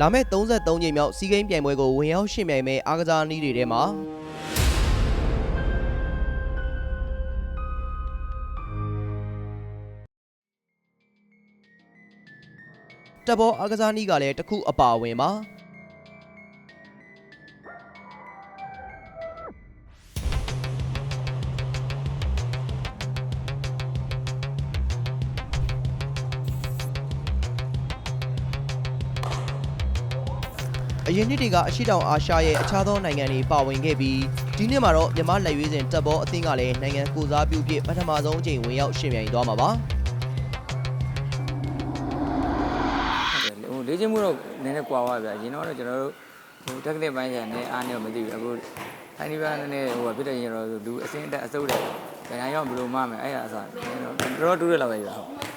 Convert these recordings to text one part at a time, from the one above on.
လာမယ့်33ကြိမ်မြောက်စီးကိန်းပြိုင်ပွဲကိုဝင်ရောက်ရှင်ပြိုင်မဲ့အားကစားနည်းတွေထဲမှာတက်ဘောအားကစားနည်းကလည်းတစ်ခုအပါအဝင်ပါ အရင်နှစ်တွေကအရှိတောင်အာရှရဲ့အခြားသောနိုင်ငံတွေပါဝင်ခဲ့ပြီးဒီနှစ်မှာတော့မြန်မာလက်ရွေးစင်တက်ဘောအသင်းကလည်းနိုင်ငံကိုစားပြုဖြစ်ပထမဆုံးအကြိမ်ဝင်ရောက်ရှင်ပြိုင်သွားမှာပါဟိုလေ့ကျင့်မှုတော့နည်းနည်းကွာသွားဗျာအရင်တော့ကျွန်တော်တို့ဟိုတက်ကနစ်ပိုင်းကျန်နေအားနေတော့မသိဘူးအခုတိုင်းဒီပါနည်းနည်းဟိုဖြစ်တဲ့ရင်တော့လူအစင်းတက်အစုပ်တဲ့ခဏရောက်ဘယ်လိုမှမယ်အဲ့ဒါအစားတော့တူရလောက်ပဲဗျာဟုတ်အခုကျွန်တော်တို့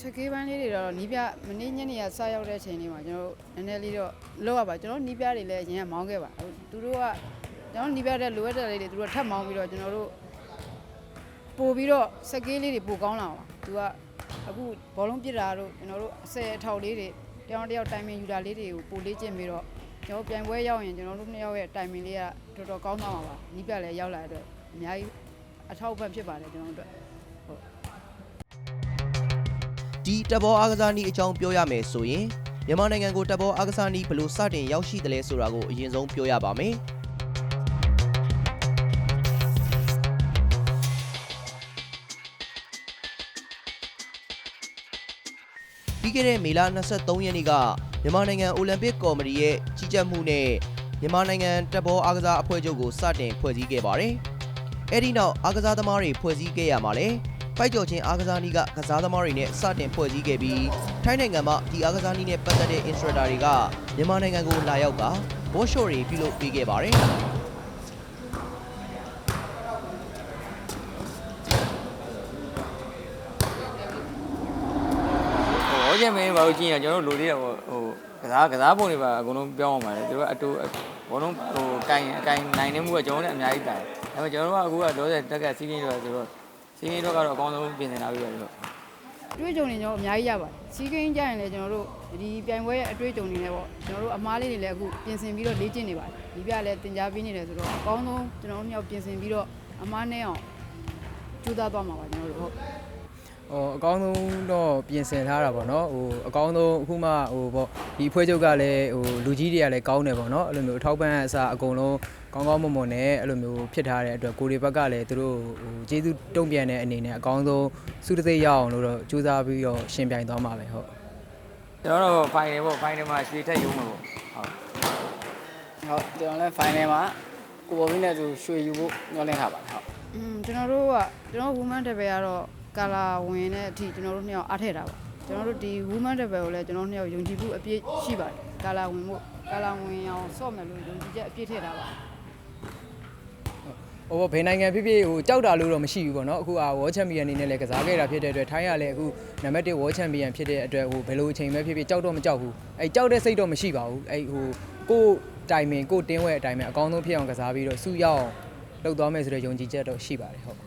စကေးပိုင်းလေးတွေတော့နီးပြမနေ့ညနေကစရောက်တဲ့အချိန်လေးမှာကျွန်တော်တို့နည်းနည်းလေးတော့လောက်ရပါကျွန်တော်နီးပြတွေလည်းအရင်ကမောင်းခဲ့ပါအခုသူတို့ကကျွန်တော်နီးပြတဲ့လိုအပ်တဲ့လေးတွေသူတို့ထပ်မောင်းပြီးတော့ကျွန်တော်တို့ပို့ပြီးတော့စကေးလေးတွေပိုကောင်းလာပါသူကအခုဘောလုံးပြစ်တာတို့ကျွန်တော်တို့အစဲအထောက်လေးတွေတယောက်တစ်ယောက်တိုင်ပင်ယူတာလေးတွေကိုပို့လေးကျင့်ပြီးတော့ကျွန်တော်ပြိုင်ပွဲရောက်ရင်ကျွန်တော်တို့နှစ်ယောက်ရဲ့တိုင်ပင်လေးကတော်တော်ကောင်းသွားမှာပါနီးပြလည်းရောက်လာတဲ့အတွက်အများကြီးအထောက်အပံ့ဖြစ်ပါတယ်ကျွန်တော်တို့အတွက် ဒီတက်ဘောအားကစားနည်းအကြောင်းပြောရမယ်ဆိုရင်မြန်မာနိုင်ငံကိုတက်ဘောအားကစားနည်းဘယ်လို့စတင်ရောက်ရှိတယ်လဲဆိုတာကိုအရင်ဆုံးပြောရပါမယ်ပြီးခဲ့တဲ့မေလ23ရက်နေ့ကမြန်မာနိုင်ငံအိုလံပစ်ကော်မတီရဲ့ကြီးကြပ်မှုနဲ့မြန်မာနိုင်ငံတက်ဘောအားကစားအဖွဲ့ချုပ်ကိုစတင်ဖွဲ့စည်းခဲ့ပါတယ်။အဲဒီနောက်အားကစားသမားတွေဖွဲ့စည်းခဲ့ရမှာလဲ ဖိုက်ကြော်ချင်းအားကစားနည်းကကစားသမားတွေနဲ့စတင်ဖွဲ့စည်းခဲ့ပြီးထိုင်းနိုင်ငံမှာဒီအားကစားနည်းနဲ့ပတ်သက်တဲ့ instructor တွေကမြန်မာနိုင်ငံကိုလာရောက်ကဘော့ရှို့တွေပြုလုပ်ပေးခဲ့ပါတယ်။ဟိုဟောချက်မင်းဘာလို့ကြည့်ရကျွန်တော်တို့လိုသေးတယ်ဟိုဟိုကစားကစားပုံတွေပါအကုန်လုံးပြောင်းအောင်ပါတယ်သူတို့ကအတူဘောလုံးဟိုကင်အကင်နိုင်နေမှုကကျွန်တော်တို့လည်းအများကြီးတာဒါပေမဲ့ကျွန်တော်တို့ကအခုကတော့တက်ကစီးကင်းတော့ဆိုတော့ စီးကင်းတော့ကတော့အကောင်းဆုံးပြင်ဆင်လာပြီးတော့အတွေ့အကြုံတွေကျွန်တော်အများကြီးရပါတယ်စီးကိန်းကြရင်လည်းကျွန်တော်တို့ဒီပြိုင်ပွဲရဲ့အတွေ့အကြုံတွေနဲ့ပေါ့ကျွန်တော်တို့အမားလေးတွေလည်းအခုပြင်ဆင်ပြီးတော့လေ့ကျင့်နေပါတယ်ဒီပြလည်းတင် जा ပေးနေတယ်ဆိုတော့အကောင်းဆုံးကျွန်တော်တို့မြောက်ပြင်ဆင်ပြီးတော့အမားနဲ့အောင်ကြိုးစားသွားမှာပါကျွန်တော်တို့ဟုတ်ဟိုအကောင်းဆုံးတော့ပြင်ဆင်ထားတာပေါ့နော်ဟိုအကောင်းဆုံးအခုမှဟိုပေါ့ဒီအဖွဲ့ချုပ်ကလည်းဟိုလူကြီးတွေကလည်းကောင်းတယ်ပေါ့နော်အဲ့လိုမျိုးအထောက်ပံ့အစားအကုန်လုံး ကောင်းကောင်းမွန်မွန်နဲ့အဲ့လိုမျိုးဖြစ်ထားတဲ့အတွက်ကိုရီဘက်ကလည်းသူတို့ဟိုကျေးဇူးတုံ့ပြန်တဲ့အနေနဲ့အကောင်းဆုံးစုတသိရအောင်လို့တော့ကြိုးစားပြီးတော့ရှင်ပြိုင်သွားမှာပဲဟုတ်ကျွန်တော်တို့ final ပေါ့ final မှာရွှေထက်ရုံးမှာပေါ့ဟုတ်ဟုတ်ကျွန်တော်လည်း final မှာကိုပေါ်မင်းနဲ့သူရွှေယူဖို့ညှော်လင့်ထားပါတယ်ဟုတ်อืมကျွန်တော်တို့ကကျွန်တော် woman level ကတော့ကာလာဝင်တဲ့အထိကျွန်တော်တို့နှစ်ယောက်အားထည့်တာပါကျွန်တော်တို့ဒီ woman level ကိုလည်းကျွန်တော်တို့နှစ်ယောက်ယုံကြည်မှုအပြည့်ရှိပါတယ်ကာလာဝင်ဖို့ကာလာဝင်အောင်ဆော့မယ်လို့ယုံကြည်ချက်အပြည့်ထည့်တာပါ ဟိုဘယ်နိုင်ငံဖြစ်ဖြစ်ဟိုကြောက်တာလို့တော့မရှိဘူးပေါ့နော်အခုက World Champion အနေနဲ့လည်းကစားခဲ့တာဖြစ်တဲ့အတွက်ထိုင်းကလည်းအခုနံပါတ်1 World Champion ဖြစ်တဲ့အတွက်ဟိုဘယ်လိုအချိန်ပဲဖြစ်ဖြစ်ကြောက်တော့မကြောက်ဘူးအဲကြောက်တဲ့စိတ်တော့မရှိပါဘူးအဲဟိုကိုယ်တိုင်ပင်ကိုယ်တင်းဝဲအတိုင်းပဲအကောင်းဆုံးဖြစ်အောင်ကစားပြီးတော့စုရောက်အောင်လုပ်သွားမယ်ဆိုတဲ့ယုံကြည်ချက်တော့ရှိပါတယ်ဟုတ်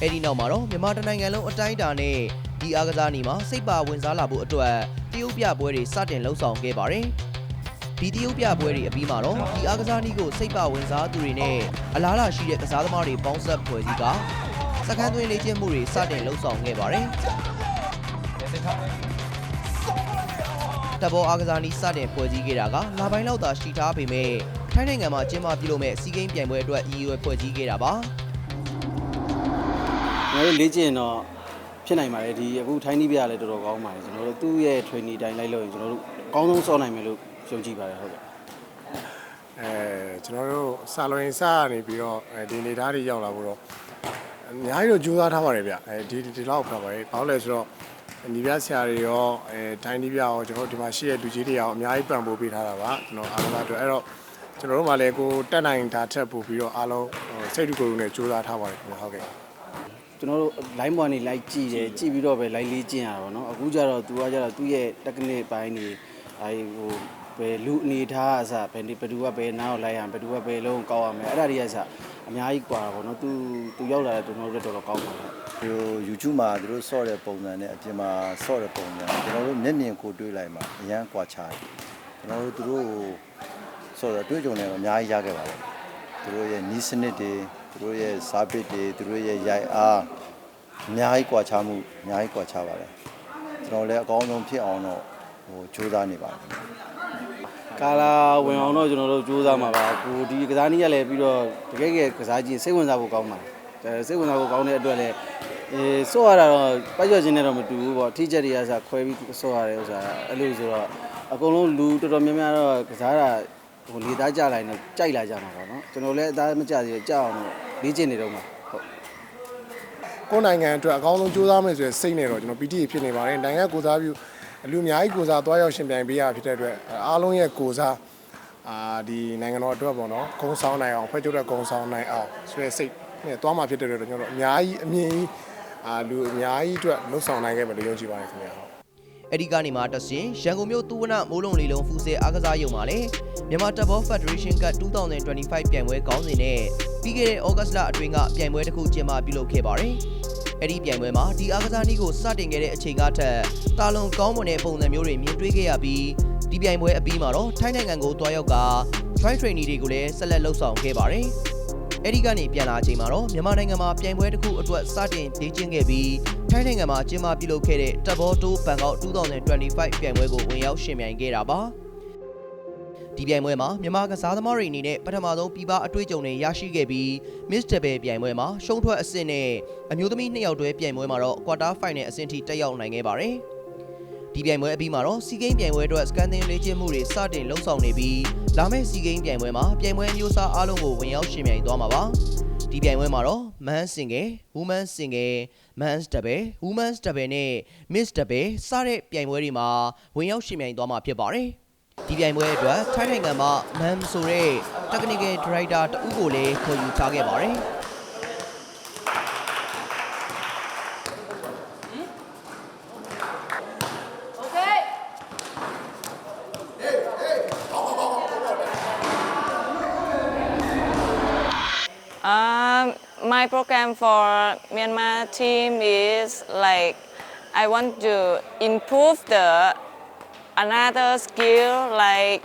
အဲဒီနောက်မှာတော့မြန်မာတိုင်းနိုင်ငံလုံးအတိုင်းအတာနဲ့ဒီအားကစားနည်းမှာစိတ်ပါဝင်စားလာဖို့အတွက်တရုတ်ပြပွဲတွေစတင်လှုပ်ဆောင်ခဲ့ပါတယ်။ ဒီတရုတ်ပြပွဲတွေအပြီးမှာတော့ဒီအားကစားနည်းကိုစိတ်ပါဝင်စားသူတွေနဲ့အလားလာရှိတဲ့ကစားသမားတွေပေါင်းဆက်ဖွဲ့စည်းကစကန်းသွင်းလေ့ကျင့်မှုတွေစတင်လှုပ်ဆောင်ခဲ့ပါတယ်။တဘောအားကစားနည်းစတင်ဖွဲ့စည်းခဲ့တာကလာပိုင်းလောက်သာရှိထားပေမဲ့ထိုင်းနိုင်ငံမှာကျင်းပပြုလုပ်မဲ့စီးကိန်းပြိုင်ပွဲအတွက်ရည်ရွယ်ဖွဲ့စည်းခဲ့တာပါ။ကျွန်တော်တို့လေ့ကျင့်တော့ဖြစ်နိုင်ပါတယ်ဒီအခုထိုင်းနီးပြရလည်းတော်တော်ကောင်းပါတယ်ကျွန်တော်တို့သူ့ရဲ့ training တိုင်းလိုက်လို့ရင်ကျွန်တော်တို့အကောင်းဆုံးစောနိုင်မယ်လို့ ယုံကြည်ပါတယ်ဟုတ်ကဲ့အဲကျွန်တော်တို့စာလွင်စကနေပြီးတော့အဲဒီနေသားတွေရောက်လာဖို့တော့အများကြီးတော့ကြိုးစားထားပါတယ်ဗျအဲဒီဒီလောက်ခါပါတယ်ဘာလို့လဲဆိုတော့ညီပြဆရာတွေရောအဲတိုင်းနီးပြရောကျွန်တော်တို့ဒီမှာရှိတဲ့လူကြီးတွေရောအများကြီးပံ့ပိုးပေးထားတာပါကျွန်တော်အားလုံးအတွက်အဲ့တော့ကျွန်တော်တို့မှလည်းကိုတက်နိုင်တာထက်ပို့ပြီးတော့အားလုံးစိတ်တူကိုယ်တူနဲ့ကြိုးစားထားပါတယ်ခင်ဗျဟုတ်ကဲ့ကျွန်တော်တို့ line ပေါ်နေလိုက်ကြည့်တယ်ကြည့်ပြီးတော့ပဲ line လေးကျင့်ရတာပေါ့နော်အခုကျတော့ तू ကကျတော့သူ့ရဲ့ technique ဘိုင်းနေအဲဟို ဘယ်လူအနေထားအစဘယ်ဘယ်သူကဘယ်နားကိုလိုက်ရမယ်ဘယ်သူကဘယ်လုံးကောက်ရမယ်အဲ့ဒါတွေကအစအများကြီးကွာတာပေါ့နော်သူသူရောက်လာတဲ့သူတို့တော်တော်ကောင်းပါတယ်သူ YouTube မှာသူတို့ဆော့တဲ့ပုံစံနဲ့အပြင်မှာဆော့တဲ့ပုံစံကျွန်တော်တို့မျက်မြင်ကိုတွေးလိုက်မှာအရန်ကွာခြားတယ်ကျွန်တော်တို့သူတို့ဆော့တဲ့အတွေ့အကြုံတွေအများကြီးရခဲ့ပါတယ်သူတို့ရဲ့နီးစနစ်တွေသူတို့ရဲ့စားပစ်တွေသူတို့ရဲ့ရိုက်အားအများကြီးကွာခြားမှုအများကြီးကွာခြားပါတယ်ကျွန်တော်လည်းအကောင်းဆုံးဖြစ်အောင်တော့ဟိုကြိုးစားနေပါတယ် ကာလာဝင်အောင်တော့ကျွန်တော်တို့ကြိုးစားမှာပါကိုဒီကစားနည်းရလဲပြီးတော့တကယ်ကယ်ကစားကြည့်စိတ်ဝင်စားဖို့ကောင်းပါတယ်အဲစိတ်ဝင်စားဖို့ကောင်းတဲ့အတွက်လည်းအဲစော့ရတာတော့ပတ်ကျော်ခြင်းနဲ့တော့မတူဘူးပေါ့ထိချက်တွေကစားခွဲပြီးစော့ရတဲ့ဥစ္စာအဲ့လိုဆိုတော့အကုန်လုံးလူတော်တော်များများတော့ကစားတာဟိုလေသားကြလိုက်တော့ကြိုက်လာကြမှာပေါ့နော်ကျွန်တော်လည်းအသားမကြသေးကြောက်အောင်တော့လေ့ကျင့်နေတော့မှာဟုတ်ကိုယ်နိုင်ငံအတွက်အကောင်းဆုံးကြိုးစားမယ်ဆိုရယ်စိတ်နဲ့တော့ကျွန်တော် PT ဖြစ်နေပါတယ်နိုင်ငံကိုစားပြု အလူအများကြီးကိုစားသွားရောက်ရှင်ပြိုင်ပေးရဖြစ်တဲ့အတွက်အားလုံးရဲ့ကိုစားအာဒီနိုင်ငံတော်အတွက်ပေါ့နော်ဂုံဆောင်နိုင်အောင်ဖွဲ့ချုပ်တဲ့ဂုံဆောင်နိုင်အောင်ဆိုရယ်စိတ်နဲ့သွားမှာဖြစ်တဲ့အတွက်ကျွန်တော်တို့အများကြီးအမြင်ကြီးအာလူအများကြီးအတွက်လှုပ်ဆောင်နိုင်ခဲ့မယ်လို့ယုံကြည်ပါတယ်ခင်ဗျာဟုတ်အဲ့ဒီကနေမှတက်ရှင်ရန်ကုန်မြို့သူဝနမိုးလုံးလေးလုံးဖူးဆဲအားကစားရုံမှာလည်းမြန်မာတပ်ဘော Federation Cup 2025ပြိုင်ပွဲခေါင်းစဉ်နဲ့ပြီးခဲ့တဲ့ဩဂတ်စ်လအတွင်းကပြိုင်ပွဲတစ်ခုကျင်းပပြုလုပ်ခဲ့ပါတယ်။ အဲ့ဒီပြိုင်ပွဲမှာဒီအားကစားနည်းကိုစတင်ခဲ့တဲ့အချိန်ကထက်တာလွန်ကောင်းမွန်တဲ့ပုံစံမျိုးတွေမြင်တွေ့ခဲ့ရပြီးဒီပြိုင်ပွဲအပြီးမှာတော့ထိုင်းနိုင်ငံကိုတွားရောက်က try training တွေကိုလည်းဆက်လက်လှုပ်ဆောင်ခဲ့ပါတယ်။အဲ့ဒီကနေပြန်လာချိန်မှာတော့မြန်မာနိုင်ငံမှာပြိုင်ပွဲတစ်ခုအတွက်စတင်လေ့ကျင့်ခဲ့ပြီးထိုင်းနိုင်ငံမှာကျင်းပပြုလုပ်ခဲ့တဲ့တပ်ဘောတိုးဘန်ကောက်2025ပြိုင်ပွဲကိုဝင်ရောက်ရှင်ပြိုင်ခဲ့တာပါ ဒီပြိုင်ပွဲမှာမြန်မာကစားသမားတွေအနေနဲ့ပထမဆုံးပြည်ပအတွေ့အကြုံတွေရရှိခဲ့ပြီး Miss Double ပြိုင်ပွဲမှာရှုံးထွက်အဆင့်နဲ့အမျိုးသမီးနှစ်ယောက်တွဲပြိုင်ပွဲမှာတော့ Quarter Final အဆင့်ထိတက်ရောက်နိုင်ခဲ့ပါတယ်ဒီပြိုင်ပွဲအပြီးမှာတော့စီဂိမ်းပြိုင်ပွဲအတွက်စကန်တင်လေ့ကျင့်မှုတွေစတင်လှုပ်ဆောင်နေပြီးလာမယ့်စီဂိမ်းပြိုင်ပွဲမှာပြိုင်ပွဲမျိုးစားအားလုံးကိုဝင်ရောက်ရှင်ပြိုင်သွားမှာပါဒီပြိုင်ပွဲမှာတော့ Man Single, Woman Single, Men's Double, Women's Double နဲ့ Miss Double စတဲ့ပြိုင်ပွဲတွေမှာဝင်ရောက်ရှင်ပြိုင်သွားမှာဖြစ်ပါတယ် ဒီပြိုင်ပွဲအတွက်ထိုင်းနိုင်ငံမှာ MAM ဆိုတဲ့ Technical Director တဦးကိုလည်းခေါ်ယူထားခဲ့ပါတယ် Um, my program for Myanmar team is like I want to improve the another skill like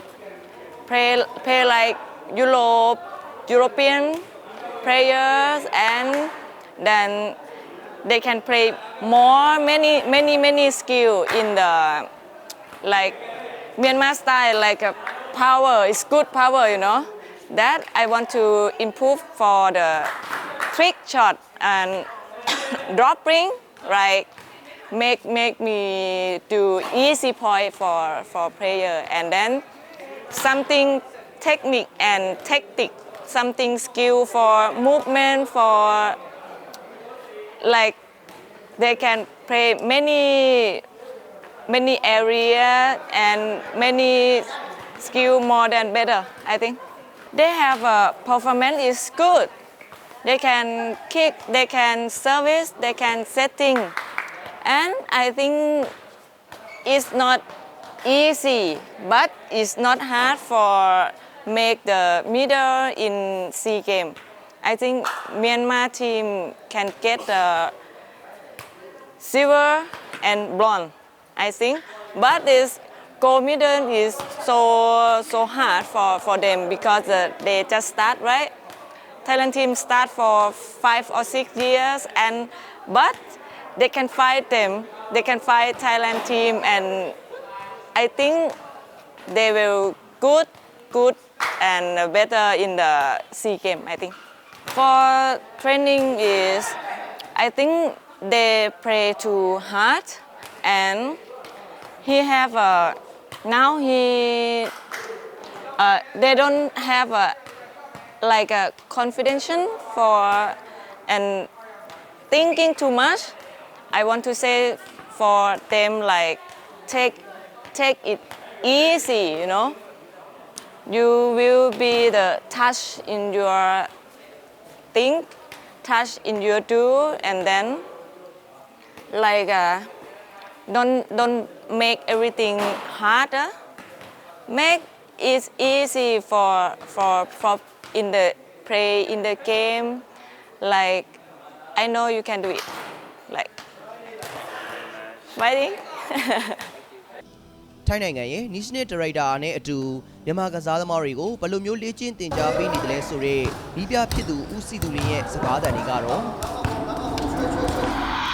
play play like Europe European players and then they can play more many many many skill in the like Myanmar style, like a power, it's good power, you know. That I want to improve for the trick shot and dropping, right? Make make me do easy point for for player, and then something technique and tactic, something skill for movement for like they can play many many area and many skill more than better i think. They have a performance is good. They can kick they can service they can setting and i think it's not easy but it's not hard for make the middle in sea game i think myanmar team can get the silver and bronze, I think. But this gold medal is so so hard for, for them because uh, they just start, right? Thailand team start for five or six years, and but they can fight them. They can fight Thailand team, and I think they will good, good and better in the SEA game. I think. For training is, I think they play too hard, and he have a now he uh, they don't have a like a confidence for and thinking too much. I want to say for them like take take it easy, you know. You will be the touch in your think, touch in your do, and then like uh, don't don't make everything harder. Make it easy for for for in the play in the game. Like I know you can do it. Fighting. ထိုင်းနိုင်ငံရဲ့နီရှနယ်ဒါရိုက်တာနဲ့အတူမြန်မာကစားသမားတွေကိုဘယ်လိုမျိုးလေ့ကျင့်သင်ကြားပေးနေတယ်လဲဆိုတော့နီးပြဖြစ်သူဦးစီသူလင်းရဲ့စကားသံတွေကတော့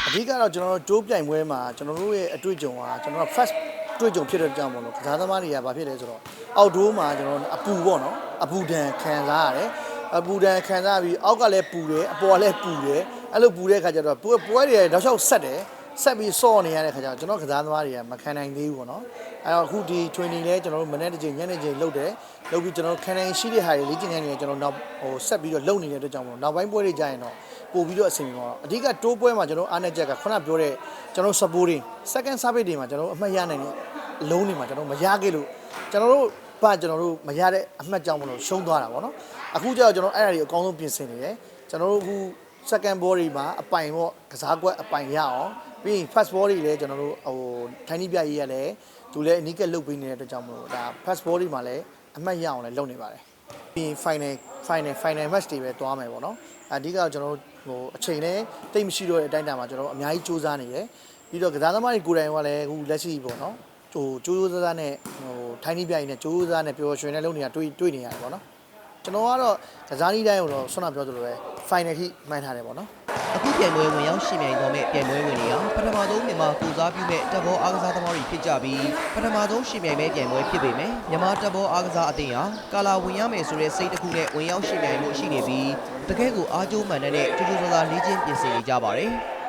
အဓိကတော့ကျွန်တော်တို့တိုးပြိုင်ပွဲမှာကျွန်တော်တို့ရဲ့အတွေ့အကြုံကကျွန်တော်တို့ first တွေ့ကြုံဖြစ်တဲ့ကြောင့်မလို့ကစားသမားတွေကဘာဖြစ်လဲဆိုတော့အောက်ဒိုးမှာကျွန်တော်အပူပေါ့နော်အပူဒဏ်ခံစားရတယ်အပူဒဏ်ခံစားပြီးအောက်ကလည်းပူတယ်အပေါ်ကလည်းပူတယ်အဲ့လိုပူတဲ့ခါကျတော့ပွဲပွဲတွေတောက်လျှောက်ဆက်တယ် ဆက်ပြီးစော့နေရတဲ့ခါကျတော့ကျွန်တော်ကစားသမားတွေကမခံနိုင်သေးဘူးပေါ့နော်အဲ့တော့အခုဒီ training လဲကျွန်တော်တို့မနေ့တစ်ချိန်ညနေချိန်လုပ်တယ်လုပ်ပြီးကျွန်တော်တို့ခံနိုင်ရှိတဲ့ဟာတွေလေ့ကျင့်ခန်းတွေကျွန်တော်နောက်ဟိုဆက်ပြီးတော့လုပ်နေတဲ့အတွက်ကြောင့်မလို့နောက်ပိုင်းပွဲတွေကြာရင်တော့ပို့ပြီးတော့အဆင်ပြေပါတော့အဓိကတိုးပွဲမှာကျွန်တော်အားနေချက်ကခုနပြောတဲ့ကျွန်တော် supporting second service တွေမှာကျွန်တော်အမှတ်ရနိုင်တဲ့အလုံးတွေမှာကျွန်တော်မရခဲ့လို့ကျွန်တော်တို့ဘာကျွန်တော်တို့မရတဲ့အမှတ်ကြောင့်မလို့ရှုံးသွားတာပေါ့နော်အခုကျတော့ကျွန်တော်အဲ့ဒါတွေအကောင်းဆုံးပြင်ဆင်နေတယ်ကျွန်တော်တို့အခု second ball တွေမှာအပိုင်ပေါ့ကစားကွက်အပိုင်ရအောင် ပြီးရင် first ball တွေလည်းကျွန်တော်တို့ဟိုထိုင်းနီးပြရေးရလည်းသူလည်းအနီးကပ်လုပ်ပေးနေတဲ့အတွက်ကြောင့်မလို့ဒါ first ball တွေမှာလည်းအမှတ်ရအောင်လည်းလုပ်နေပါတယ်ပြီးရင် final final final match တွေပဲတွားမယ်ပေါ့နော်အဓိကကျွန်တော်တို့ဟိုအချိန်နဲ့တိတ်မရှိတော့တဲ့အတိုင်းအတာမှာကျွန်တော်တို့အများကြီးစူးစမ်းနေတယ်ပြီးတော့ကစားသမားတွေကိုယ်တိုင်ကလည်းအခုလက်ရှိပေါ့နော်ဟိုကြိုးကြိုးစားစားနဲ့ဟိုထိုင်းနီးပြရေးနဲ့ကြိုးကြိုးစားနဲ့ပျော်ရွှင်နဲ့လုပ်နေတာတွေ့တွေ့နေရတယ်ပေါ့နော်ကျွန်တော်ကတော့ကစားနည်းတိုင်းကိုတော့ဆွမ်းနာပြောသလိုပဲ final ထိမှန်းထားတယ်ပေါ့နော် အခုပြိုင်ပွဲဝင်ရောက်ရှင်ပြိုင်တော်မဲ့ပြိုင်ပွဲဝင်တွေကပထမဆုံးမြန်မာကိုစားပြုမဲ့တပ်ဘောအားကစားသမားတွေဖြစ်ကြပြီးပထမဆုံးရှင်ပြိုင်မဲ့ပြိုင်ပွဲဖြစ်ပေမဲ့မြန်မာတပ်ဘောအားကစားအသင်းဟာကာလာဝင်ရမယ်ဆိုတဲ့စိတ်တစ်ခုနဲ့ဝင်ရောက်ရှင်ပြိုင်မှုရှိနေပြီးတကယ့်ကိုအားကျိုးမှန်တဲ့ကြိုးကြိုးစားစားလေ့ကျင့်ပြင်ဆင်နေကြပါတယ်။